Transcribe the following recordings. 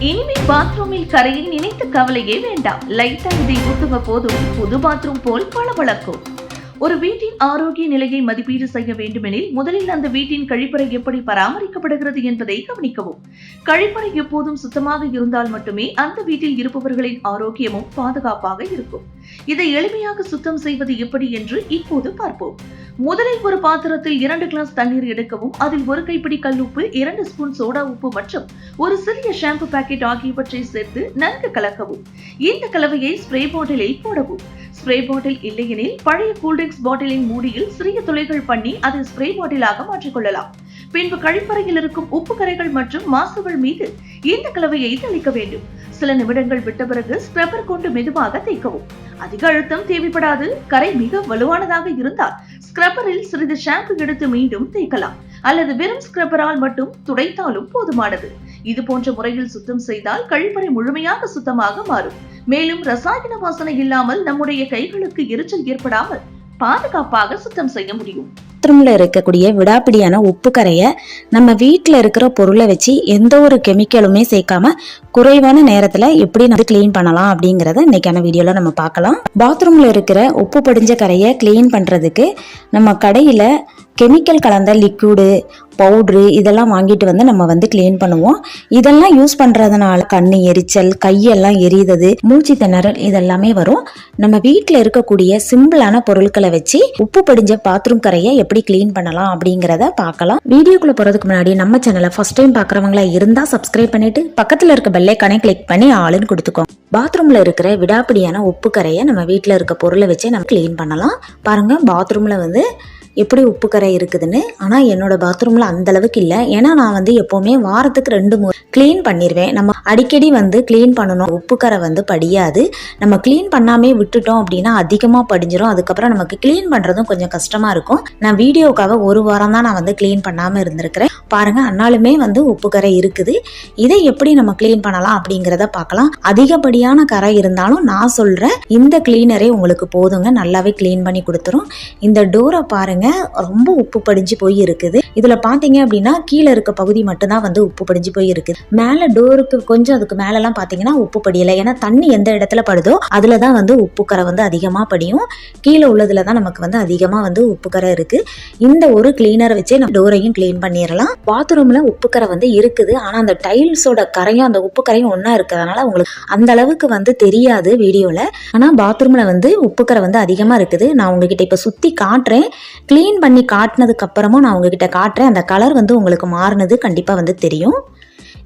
இனிமே பாத்ரூமில் கரையை நினைத்த கவலையே வேண்டாம். லைட்டா இதை ஊத்துவ போதும். புது பாத்ரூம் போல் பளபளக்கும் ஒரு வீட்டின் ஆரோக்கிய நிலையை மதிப்பீடு செய்ய வேண்டுமெனில் முதலில் அந்த வீட்டின் கழிப்பறை எப்படி பராமரிக்கப்படுகிறது என்பதை கவனிக்கவும். கழிப்பறை எப்போதும் சுத்தமாக இருந்தால் மட்டுமே அந்த வீட்டில் இருப்பவர்களின் ஆரோக்கியமும் பாதுகாப்பாக இருக்கும். இதை எளிமையாக சுத்தம் செய்வது எப்படி என்று இப்போது பார்ப்போம். முதலில் ஒரு பாத்திரத்தில் இரண்டு கிளாஸ் தண்ணீர் எடுக்கவும் அதில் ஒரு கைப்பிடி கல்லுப்பு இரண்டு ஸ்பூன் சோடா உப்பு மற்றும் ஒரு சிறிய ஷாம்பு பாக்கெட் ஆகியவற்றை சேர்த்து நன்கு கலக்கவும். இந்த கலவையை ஸ்ப்ரே பாட்டிலில் போடவும். ஸ்ப்ரே பாட்டில் இல்லையெனில் பழைய கூல்ட்ரிங்க்ஸ் பாட்டிலின் மூடியில் சிறிய துளைகள் பண்ணி அதை ஸ்ப்ரே பாட்டிலாக மாற்றிக்கொள்ளலாம் பின்பு கழிப்பறையில் இருக்கும் உப்பு கரைகள் மற்றும் மாசுகள் மீது இந்த கலவையை தெளிக்க வேண்டும். சில நிமிடங்கள் விட்ட பிறகு ஸ்க்ரப்பர் கொண்டு மெதுவாக தேய்க்கவும். அதிக அழுத்தம் தேவைப்படாது. கரை மிக வலுவானதாக இருந்தால் ஸ்க்ரப்பரில் சிறிது ஷாம்பு எடுத்து மீண்டும் தேய்க்கலாம். அல்லது வெறும் ஸ்க்ரப்பரால் மட்டும் துடைத்தாலும் போதுமானது. இது போன்ற முறையில் சுத்தம் செய்தால் கழிப்பறை முழுமையாக சுத்தமாக மாறும். மேலும் ரசாயன வாசனை இல்லாமல் நம்முடைய கைகளுக்கு எரிச்சல் ஏற்படாமல் பாதுகாப்பாக சுத்தம் செய்ய முடியும். பாத்ரூம்ல இருக்கக்கூடிய விடாப்பிடியான உப்பு கரையை நம்ம வீட்டில் இருக்கிற பொருளை வச்சு எந்த ஒரு கெமிக்கலுமே சேர்க்காம குறைவான நேரத்தில் எப்படி நம்ம க்ளீன் பண்ணலாம் அப்படிங்கிறத இன்னைக்கான வீடியோவில் நம்ம பார்க்கலாம். பாத்ரூமில் இருக்கிற உப்பு படிஞ்ச கரையை க்ளீன் பண்ணுறதுக்கு நம்ம கடையில் கெமிக்கல் கலந்த லிக்யூடு பவுட்ரு இதெல்லாம் வாங்கிட்டு வந்து நம்ம வந்து க்ளீன் பண்ணுவோம். இதெல்லாம் யூஸ் பண்ணுறதுனால கண்ணு எரிச்சல் கையெல்லாம் எரியுது மூச்சு திணறல் இதெல்லாமே வரும். நம்ம வீட்டில் இருக்கக்கூடிய சிம்பிளான பொருட்களை வச்சு உப்பு படிஞ்ச பாத்ரூம் கரையை எப்படி க்ளீன் பண்ணலாம் அப்படிங்கிறத பார்க்கலாம். வீடியோக்குள்ளே போகிறதுக்கு முன்னாடி நம்ம சேனலை ஃபர்ஸ்ட் டைம் பார்க்குறவங்களா இருந்தால் சப்ஸ்கிரைப் பண்ணிட்டு பக்கத்தில் இருக்க பெல்லைக்கானே கிளிக் பண்ணி ஆளுன்னு கொடுத்துக்கோங்க. பாத்ரூமில் இருக்கிற விடாப்பிடியான உப்பு கரையை நம்ம வீட்டில் இருக்க பொருளை வச்சு நம்ம க்ளீன் பண்ணலாம். பாருங்கள் பாத்ரூமில் வந்து எப்படி உப்பு கரை இருக்குதுன்னு ஆனால் என்னோட பாத்ரூமில் அந்த அளவுக்கு இல்லை. ஏன்னா நான் வந்து எப்போவுமே வாரத்துக்கு ரெண்டு மூணு க்ளீன் பண்ணிடுவேன் நம்ம அடிக்கடி வந்து க்ளீன் பண்ணணும். உப்பு கரை வந்து படியாது. நம்ம க்ளீன் பண்ணாமே விட்டுட்டோம் அப்படின்னா அதிகமாக படிஞ்சிரும். அதுக்கப்புறம் நமக்கு க்ளீன் பண்ணுறதும் கொஞ்சம் கஷ்டமாக இருக்கும். நான் வீடியோக்காக ஒரு வாரம் தான் நான் வந்து க்ளீன் பண்ணாமல் இருந்திருக்கிறேன். பாருங்கள் அன்னாலுமே வந்து உப்பு கரை இருக்குது. இதை எப்படி நம்ம க்ளீன் பண்ணலாம் அப்படிங்கிறத பார்க்கலாம். அதிகப்படியான கரை இருந்தாலும் நான் சொல்கிறேன் இந்த க்ளீனரே உங்களுக்கு போதுங்க. நல்லாவே க்ளீன் பண்ணி கொடுத்துரும். இந்த டோரை ரொம்ப உப்பு படிஞ்சு போய் இருக்குது இதுல பாத்தீங்க அப்படின்னா கீழே இருக்க பகுதி மட்டும்தான் வந்து உப்பு படிஞ்சு போய் இருக்குது மேல டோருக்கு கொஞ்சம் அதுக்கு மேலெல்லாம் பாத்தீங்கன்னா உப்பு படியல. ஏன்னா தண்ணி எந்த இடத்துல படுதோ அதுல தான் வந்து உப்பு கரை வந்து அதிகமா படியும். கீழே உள்ளதுல தான் நமக்கு வந்து அதிகமா வந்து உப்புக்கரை இருக்குது இருக்கு. இந்த ஒரு கிளீனரை வச்சே நம்ம டோரையும் க்ளீன் பண்ணிடலாம் பாத்ரூம்ல உப்பு கரை வந்து இருக்குது. ஆனா அந்த டைல்ஸோட கரையும் அந்த உப்பு கரையும் இருக்கிறதுனால உங்களுக்கு அந்த அளவுக்கு வந்து தெரியாது வீடியோல. ஆனா பாத்ரூம்ல வந்து உப்புக்கரை வந்து அதிகமா இருக்குது. நான் உங்ககிட்ட இப்ப சுத்தி காட்டுறேன். க்ளீன் பண்ணி காட்டினதுக்கப்புறமும் நான் உங்ககிட்ட காட்டுறேன். அந்த கலர் வந்து உங்களுக்கு மாறினது கண்டிப்பாக வந்து தெரியும்.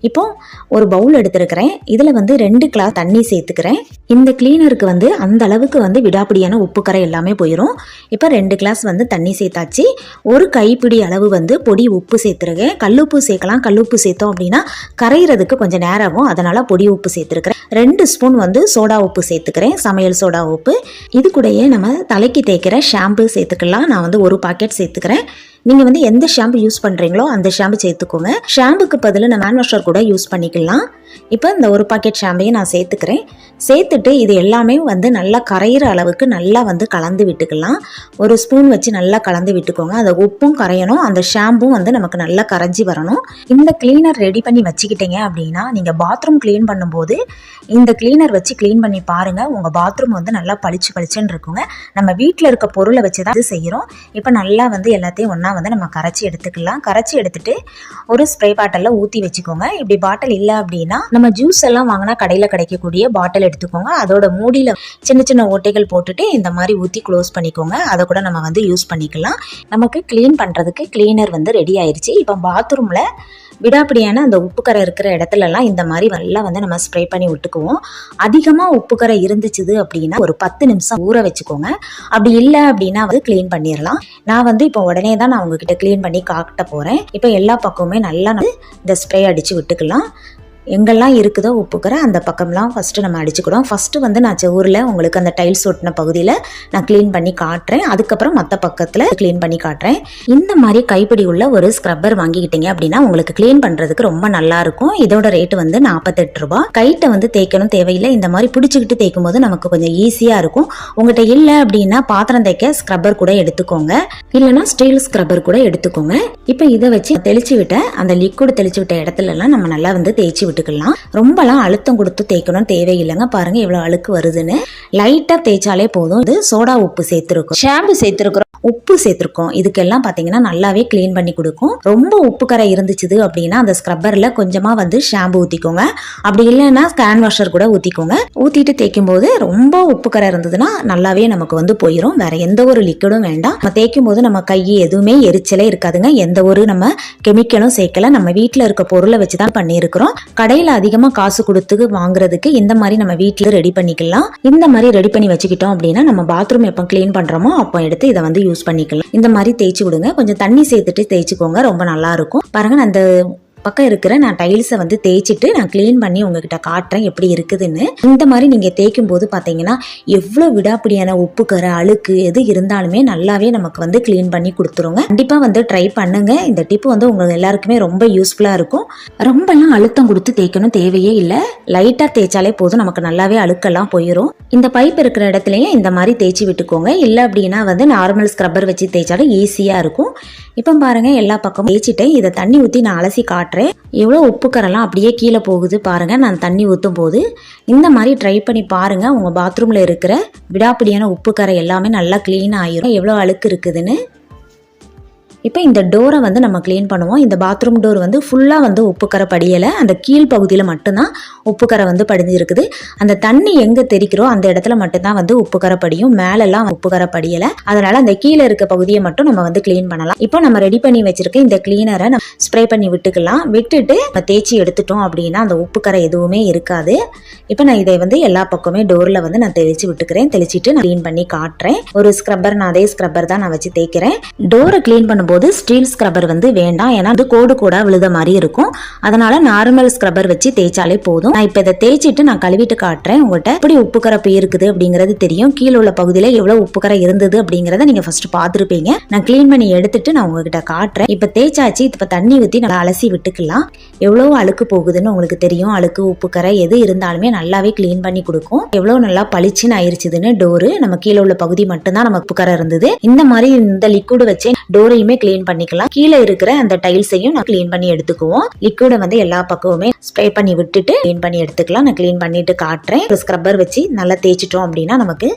இப்போது ஒரு பவுல் எடுத்திருக்கிறேன். இதில் வந்து ரெண்டு கிளாஸ் தண்ணி சேர்த்துக்கிறேன். இந்த கிளீனருக்கு வந்து அந்த அளவுக்கு வந்து விடாப்பிடியான உப்பு கரை எல்லாமே போயிடும் இப்போ ரெண்டு கிளாஸ் வந்து தண்ணி சேர்த்தாச்சு. ஒரு கைப்பிடி அளவு வந்து பொடி உப்பு சேர்த்துருக்கேன். கல்லுப்பு சேர்க்கலாம். கல்லுப்பு சேர்த்தோம் அப்படின்னா கரையிறதுக்கு கொஞ்சம் நேரம் ஆகும் அதனால் பொடி உப்பு சேர்த்துருக்கிறேன். ரெண்டு ஸ்பூன் வந்து சோடா உப்பு சேர்த்துக்கிறேன். சமையல் சோடா உப்பு. இது கூடயே நம்ம தலைக்கு தேய்க்கிற ஷாம்பு சேர்த்துக்கலாம். நான் வந்து ஒரு பாக்கெட் சேர்த்துக்கிறேன். நீங்கள் வந்து எந்த ஷாம்பு யூஸ் பண்ணுறீங்களோ அந்த ஷாம்பு சேர்த்துக்கோங்க. ஷாம்புக்கு பதில் நான் ஹேண்ட் வாஷர் கூட யூஸ் பண்ணிக்கலாம். இப்போ இந்த ஒரு பாக்கெட் ஷாம்பையும் நான் சேர்த்துக்கிறேன். சேர்த்துட்டு இது எல்லாமே வந்து நல்லா கரையிற அளவுக்கு நல்லா வந்து கலந்து விட்டுக்கலாம். ஒரு ஸ்பூன் வச்சு நல்லா கலந்து விட்டுக்கோங்க. அந்த உப்பும் கரையணும். அந்த ஷாம்பும் வந்து நமக்கு நல்லா கரைஞ்சி வரணும். இந்த கிளீனர் ரெடி பண்ணி வச்சுக்கிட்டீங்க அப்படின்னா நீங்கள் பாத்ரூம் க்ளீன் பண்ணும்போது இந்த கிளீனர் வச்சு க்ளீன் பண்ணி பாருங்கள் உங்கள் பாத்ரூம் வந்து நல்லா பளிச்சு பளிச்சுன்னு இருக்குங்க. நம்ம வீட்டில் இருக்க பொருளை வச்சு தான் இது செய்கிறோம் இப்போ நல்லா வந்து எல்லாத்தையும் ஒன்றா வந்து நம்ம கரைச்சி எடுத்துக்கலாம். கரைச்சி எடுத்துகிட்டு ஒரு ஸ்ப்ரே பாட்டிலில் ஊற்றி வச்சுக்கோங்க. இப்படி பாட்டில் இல்லை அப்படின்னா நம்ம ஜூஸ் எல்லாம் வாங்கினா கடையில் கிடைக்கக்கூடிய பாட்டில் எடுத்துக்கோங்க. அதோட மூடியில் சின்ன சின்ன ஓட்டைகள் போட்டுட்டு இந்த மாதிரி ஊற்றி க்ளோஸ் பண்ணிக்கோங்க. அதை கூட நம்ம வந்து யூஸ் பண்ணிக்கலாம். நமக்கு க்ளீன் பண்ணுறதுக்கு க்ளீனர் வந்து ரெடி ஆயிடுச்சு இப்போ பாத்ரூமில் விடாப்பிடியான அந்த உப்புக்கரை இருக்கிற இடத்துலலாம் இந்த மாதிரி நல்லா வந்து நம்ம ஸ்ப்ரே பண்ணி விட்டுக்குவோம். அதிகமாக உப்புக்கரை இருந்துச்சுது அப்படின்னா ஒரு பத்து நிமிஷம் ஊற வச்சுக்கோங்க. அப்படி இல்லை அப்படின்னா வந்து க்ளீன் பண்ணிடலாம் நான் வந்து இப்போ உடனே தான் நான் உங்ககிட்ட க்ளீன் பண்ணி காட்ட போகிறேன் இப்போ எல்லா பக்கமுமே நல்லா இந்த ஸ்ப்ரே அடித்து விட்டுக்கலாம். எங்கெல்லாம் இருக்குதோ உப்புக்கரை அந்த பக்கம்லாம் ஃபஸ்ட்டு நம்ம அடிச்சுக்கிடுவோம். ஃபஸ்ட்டு வந்து நான் செவுரில் உங்களுக்கு அந்த டைல்ஸ் ஒட்டின பகுதியில் நான் க்ளீன் பண்ணி காட்டுறேன். அதுக்கப்புறம் மற்ற பக்கத்தில் க்ளீன் பண்ணி காட்டுறேன். இந்த மாதிரி கைப்பிடி உள்ள ஒரு ஸ்க்ரப்பர் வாங்கிக்கிட்டீங்க அப்படின்னா உங்களுக்கு க்ளீன் பண்ணுறதுக்கு ரொம்ப நல்லா இருக்கும். இதோட ரேட்டு வந்து நாற்பத்தெட்டு ரூபா கைட்டை வந்து தேய்க்கணும் தேவையில்லை. இந்த மாதிரி பிடிச்சிக்கிட்டு தேய்க்கும் போது நமக்கு கொஞ்சம் ஈஸியாக இருக்கும். உங்கள்கிட்ட இல்லை அப்படின்னா பாத்திரம் தேய்க்க ஸ்க்ரப்பர் கூட எடுத்துக்கோங்க. இல்லைன்னா ஸ்டீல் ஸ்க்ரப்பர் கூட எடுத்துக்கோங்க. இப்போ இதை வச்சு தெளிச்சு விட்ட அந்த லிக்விட் தெளிச்சு விட்ட இடத்துலலாம் நம்ம நல்லா வந்து தேய்ச்சி விட்டு விட்டுக்கலாம் ரொம்பலாம் அழுத்தம் கொடுத்து தேய்க்கணும் தேவையில்லைங்க. பாருங்க எவ்வளோ அழுக்கு வருதுன்னு. லைட்டாக தேய்ச்சாலே போதும். இது சோடா உப்பு சேர்த்துருக்கோம். ஷாம்பு சேர்த்துருக்குறோம். உப்பு சேர்த்துருக்கோம். இதுக்கெல்லாம் பார்த்தீங்கன்னா நல்லாவே க்ளீன் பண்ணி கொடுக்கும். ரொம்ப உப்பு கரை இருந்துச்சுது அப்படின்னா அந்த ஸ்க்ரப்பரில் கொஞ்சமாக வந்து ஷாம்பு ஊற்றிக்கோங்க அப்படி இல்லைன்னா ஸ்கேன் வாஷர் கூட ஊற்றிக்கோங்க ஊற்றிட்டு தேய்க்கும் போது ரொம்ப உப்பு கரை இருந்ததுன்னா நல்லாவே நமக்கு வந்து போயிடும் வேற எந்த ஒரு லிக்விடும் வேண்டாம். நம்ம தேய்க்கும் போது நம்ம கை எதுவுமே எரிச்சலே இருக்காதுங்க. எந்த ஒரு நம்ம கெமிக்கலும் சேர்க்கல. நம்ம வீட்டில் இருக்க பொருளை வச்சு தான் பண்ணியிருக்கிறோம். கடையில் அதிகமாக காசு கொடுத்து வாங்குறதுக்கு இந்த மாதிரி நம்ம வீட்டில் ரெடி பண்ணிக்கலாம். இந்த மாதிரி ரெடி பண்ணி வச்சுக்கிட்டோம் அப்படின்னா நம்ம பாத்ரூம் எப்போ க்ளீன் பண்ணுறோமோ அப்போ எடுத்து இதை வந்து யூஸ் பண்ணிக்கலாம். இந்த மாதிரி தேய்ச்சி விடுங்க. கொஞ்சம் தண்ணி சேர்த்துட்டு தேய்ச்சிக்கோங்க. ரொம்ப நல்லா இருக்கும். பாருங்க அந்த பக்கம் இருக்கிற நான் டைல்ஸை வந்து தேய்ச்சிட்டு நான் க்ளீன் பண்ணி உங்ககிட்ட காட்டுறேன் எப்படி இருக்குதுன்னு. இந்த மாதிரி நீங்கள் தேய்க்கும் போது பார்த்தீங்கன்னா எவ்வளோ விடாப்பிடியான உப்பு கரை அழுக்கு எது இருந்தாலுமே நல்லாவே நமக்கு வந்து க்ளீன் பண்ணி கொடுத்துருங்க. கண்டிப்பாக வந்து ட்ரை பண்ணுங்க. இந்த டிப் வந்து உங்களுக்கு எல்லாருக்குமே ரொம்ப யூஸ்ஃபுல்லாக இருக்கும். ரொம்பலாம் அழுத்தம் கொடுத்து தேய்க்கணும் தேவையே இல்லை. லைட்டாக தேய்ச்சாலே போதும். நமக்கு நல்லாவே அழுக்கெல்லாம் போயிடும் இந்த பைப் இருக்கிற இடத்துலையே இந்த மாதிரி தேய்ச்சி விட்டுக்கோங்க. இல்லை அப்படின்னா வந்து நார்மல் ஸ்க்ரப்பர் வச்சு தேய்ச்சாலும் ஈஸியாக இருக்கும். இப்போ பாருங்க எல்லா பக்கமும் தேய்ச்சிட்டேன் இதை தண்ணி ஊற்றி நான் அலசி காட்டுறேன். எவ்வளோ உப்பு கரெல்லாம் அப்படியே கீழே போகுது பாருங்க நான் தண்ணி ஊற்றும் போது. இந்த மாதிரி ட்ரை பண்ணி பாருங்க உங்கள் பாத்ரூமில் இருக்கிற விடாப்பிடியான உப்பு கரை எல்லாமே நல்லா க்ளீன் ஆயிரும். எவ்வளோ அழுக்கு இருக்குதுன்னு. இப்போ இந்த டோரை வந்து நம்ம க்ளீன் பண்ணுவோம். இந்த பாத்ரூம் டோர் வந்து ஃபுல்லாக வந்து உப்புக்கரை படியலை. அந்த கீழ் பகுதியில் மட்டும்தான் உப்புக்கரை வந்து படிஞ்சிருக்குது. அந்த தண்ணி எங்கே தெரிக்கிறோ அந்த இடத்துல மட்டும்தான் வந்து உப்புக்கரை படியும். மேலெல்லாம் உப்புக்கரை படியலை. அதனால் அந்த கீழே இருக்க பகுதியை மட்டும் நம்ம வந்து க்ளீன் பண்ணலாம். இப்போ நம்ம ரெடி பண்ணி வச்சிருக்க இந்த க்ளீனரை நம்ம ஸ்ப்ரே பண்ணி விட்டுக்கலாம். விட்டுட்டு நம்ம தேய்ச்சி எடுத்துட்டோம் அப்படின்னா அந்த உப்புக்கரை எதுவுமே இருக்காது. இப்போ நான் இதை வந்து எல்லா பக்கமே டோரில் வந்து நான் தெளிச்சு விட்டுக்கிறேன். தெளிச்சிட்டு நான் க்ளீன் பண்ணி காட்டுறேன். ஒரு ஸ்க்ரப்பர் நான் அதே ஸ்க்ரப்பர் தான் நான் வச்சு தேய்க்கிறேன். டோரை க்ளீன் பண்ணும்போது போது ஸ்டீல் ஸ்க்ரப்பர் வந்து வேண்டாம். ஏன்னா அது கோடு கூட விழுத மாதிரி இருக்கும். அதனால நார்மல் ஸ்க்ரப்பர் வச்சு தேய்ச்சாலே போதும். நான் இப்போ இதை தேய்ச்சிட்டு நான் கழுவிட்டு காட்டுறேன். உங்கள்கிட்ட எப்படி உப்புக்கரை கரப்பு இருக்குது அப்படிங்கிறது தெரியும். கீழே உள்ள பகுதியில் எவ்வளோ உப்புக்கரை இருந்தது அப்படிங்கிறத நீங்கள் ஃபர்ஸ்ட் பார்த்துருப்பீங்க. நான் க்ளீன் பண்ணி எடுத்துட்டு நான் உங்ககிட்ட காட்டுறேன். இப்போ தேய்ச்சாச்சு. இப்போ தண்ணி ஊற்றி நல்லா அலசி விட்டுக்கலாம். எவ்வளோ அழுக்கு போகுதுன்னு உங்களுக்கு தெரியும். அழுக்கு உப்புக்கரை எது இருந்தாலுமே நல்லாவே க்ளீன் பண்ணி கொடுக்கும். எவ்வளோ நல்லா பளிச்சுன்னு ஆயிருச்சுதுன்னு டோரு நம்ம கீழே உள்ள பகுதி மட்டும்தான் நம்ம உப்புக்கரை இருந்தது. இந்த மாதிரி இந்த லிக்விட் வச்சு டோரையுமே கிளீன் பண்ணிக்கலாம். கீழே இருக்கிற அந்த டைல்ஸையும் நான் கிளீன் பண்ணி எடுத்துக்குவோம். லிக்விடை வந்து எல்லா பக்கமுமே ஸ்ப்ரே பண்ணி விட்டுட்டு க்ளீன் பண்ணி எடுத்துக்கலாம். நான் கிளீன் பண்ணிட்டு காட்டுறேன். ஒரு ஸ்க்ரப்பர் வச்சு நல்லா தேய்ச்சிட்டோம் அப்படின்னா நமக்கு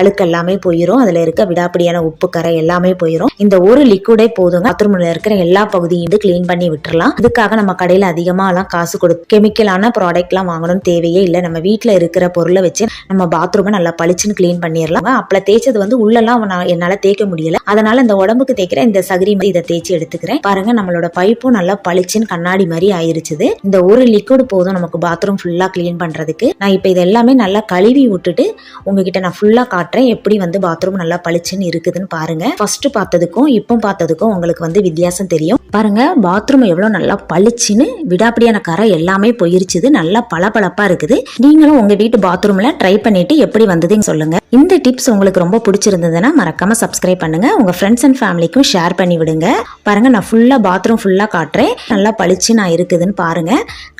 அழுக்கு எல்லாமே போயிடும் அதில் இருக்க விடாப்பிடியான உப்பு கரை எல்லாமே போயிடும் இந்த ஒரு லிக்விடே போதுங்க. பாத்ரூம்ல இருக்கிற எல்லா பகுதியும் வந்து க்ளீன் பண்ணி விட்டுறலாம். இதுக்காக நம்ம கடையில் அதிகமாகலாம் காசு கொடுத்து கெமிக்கலான ப்ராடக்ட்லாம் வாங்கணும்னு தேவையே இல்லை. நம்ம வீட்டில் இருக்கிற பொருளை வச்சு நம்ம பாத்ரூமை நல்லா பளிச்சுன்னு கிளீன் பண்ணிடலாம் அப்பல தேய்ச்சது வந்து உள்ளெல்லாம் என்னால் தேய்க்க முடியல. அதனால இந்த உடம்புக்கு தேய்க்கிற இந்த சகிரி மாதிரி இதை தேய்ச்சி எடுத்துக்கிறேன். பாருங்க நம்மளோட பைப்பும் நல்லா பளிச்சுன்னு கண்ணாடி மாதிரி ஆயிருச்சுது. இந்த ஒரு லிக்விட் போதும் நமக்கு பாத்ரூம் ஃபுல்லாக க்ளீன் பண்ணுறதுக்கு நான் இப்போ இது எல்லாமே நல்லா கழுவி விட்டுட்டு உங்ககிட்ட நான் ஃபுல்லாக காட்டுறேன் எப்படி வந்து பாத்ரூம் நல்லா பளிச்சுன்னு இருக்குதுன்னு பாருங்க. ஃபர்ஸ்ட் பார்த்ததுக்கும் இப்போ பார்த்ததுக்கும் உங்களுக்கு வந்து வித்தியாசம் தெரியும். பாருங்க பாத்ரூம் எவ்வளோ நல்லா பளிச்சுன்னு விடாப்படியான கரை எல்லாமே போயிருச்சுது. நல்லா பளபளப்பா இருக்குது. நீங்களும் உங்க வீட்டு பாத்ரூம்ல ட்ரை பண்ணிட்டு எப்படி வந்ததுன்னு சொல்லுங்க. இந்த டிப்ஸ் உங்களுக்கு ரொம்ப பிடிச்சிருந்ததுன்னா மறக்காம சப்ஸ்கிரைப் பண்ணுங்க. உங்க ஃப்ரெண்ட்ஸ் அண்ட் ஃபேமிலிக்கும் ஷேர் பண்ணி விடுங்க பாருங்க நான் ஃபுல்லாக பாத்ரூம் ஃபுல்லாக காட்டுறேன். நல்லா பளிச்சு நான் இருக்குதுன்னு பாருங்க.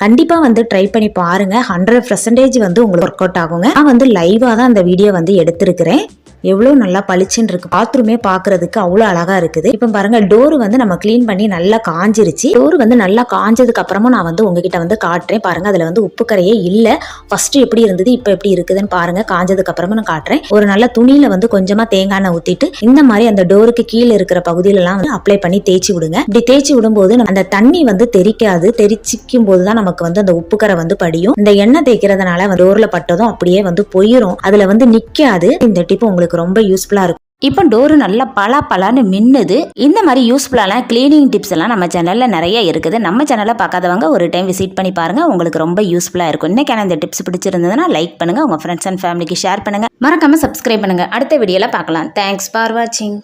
கண்டிப்பாக வந்து ட்ரை பண்ணி பாருங்க. ஹண்ட்ரட் பர்சன்டேஜ் வந்து உங்களுக்கு ஒர்க் அவுட் ஆகுங்க. நான் வந்து லைவாக தான் அந்த வீடியோ வந்து எடுத்திருக்கிறேன். எவ்வளோ நல்லா பளிச்சுன்னு இருக்கு. பாத்ரூமே பார்க்கறதுக்கு அவ்வளோ அழகா இருக்குது. இப்போ பாருங்க டோர் வந்து நம்ம க்ளீன் பண்ணி நல்லா காஞ்சிருச்சு. டோர் வந்து நல்லா காஞ்சதுக்கு அப்புறமா நான் வந்து உங்ககிட்ட வந்து காட்டுறேன். பாருங்க அதுல வந்து உப்பு கரையே இல்லை. ஃபர்ஸ்ட் எப்படி இருந்தது இப்போ எப்படி இருக்குதுன்னு பாருங்க. காஞ்சதுக்கு அப்புறமா நான் காட்டுறேன். ஒரு நல்ல துணியில வந்து கொஞ்சமா தேங்காய் எண்ணெய் ஊத்திட்டு இந்த மாதிரி அந்த டோருக்கு கீழே இருக்கிற பகுதியிலலாம் வந்து அப்ளை பண்ணி தேய்ச்சி விடுங்க. இப்படி தேய்ச்சி விடும்போது நம்ம அந்த தண்ணி வந்து தெரிக்காது. தெரிச்சிக்கும் போது தான் நமக்கு வந்து அந்த உப்பு கரை வந்து படியும். இந்த எண்ணெய் தேய்க்கிறதுனால டோர்ல பட்டதும் அப்படியே வந்து போயிடும் அதுல வந்து நிக்காது. இந்த டிப் உங்களுக்கு ரொம்ப யூஸ்ஃபுல்லா இருக்கும். இப்போ டோரு நல்லா பலா பலான்னு மின்னுது. இந்த மாதிரி யூஸ்ஃபுல்லான க்ளீனிங் டிப்ஸ் எல்லாம் நம்ம சேனலில் நிறைய இருக்குது. நம்ம சேனலை பார்க்காதவங்க ஒரு டைம் விசிட் பண்ணி பாருங்க. உங்களுக்கு ரொம்ப யூஸ்ஃபுல்லாக இருக்கும். இன்னைக்கான இந்த டிப்ஸ் பிடிச்சிருந்ததுன்னா லைக் பண்ணுங்க. உங்க ஃப்ரெண்ட்ஸ் அண்ட் ஃபேமிலிக்கு ஷேர் பண்ணுங்க. மறக்காம சப்ஸ்கிரைப் பண்ணுங்க. அடுத்த வீடியோல பார்க்கலாம். தேங்க்ஸ் ஃபார் வாட்சிங்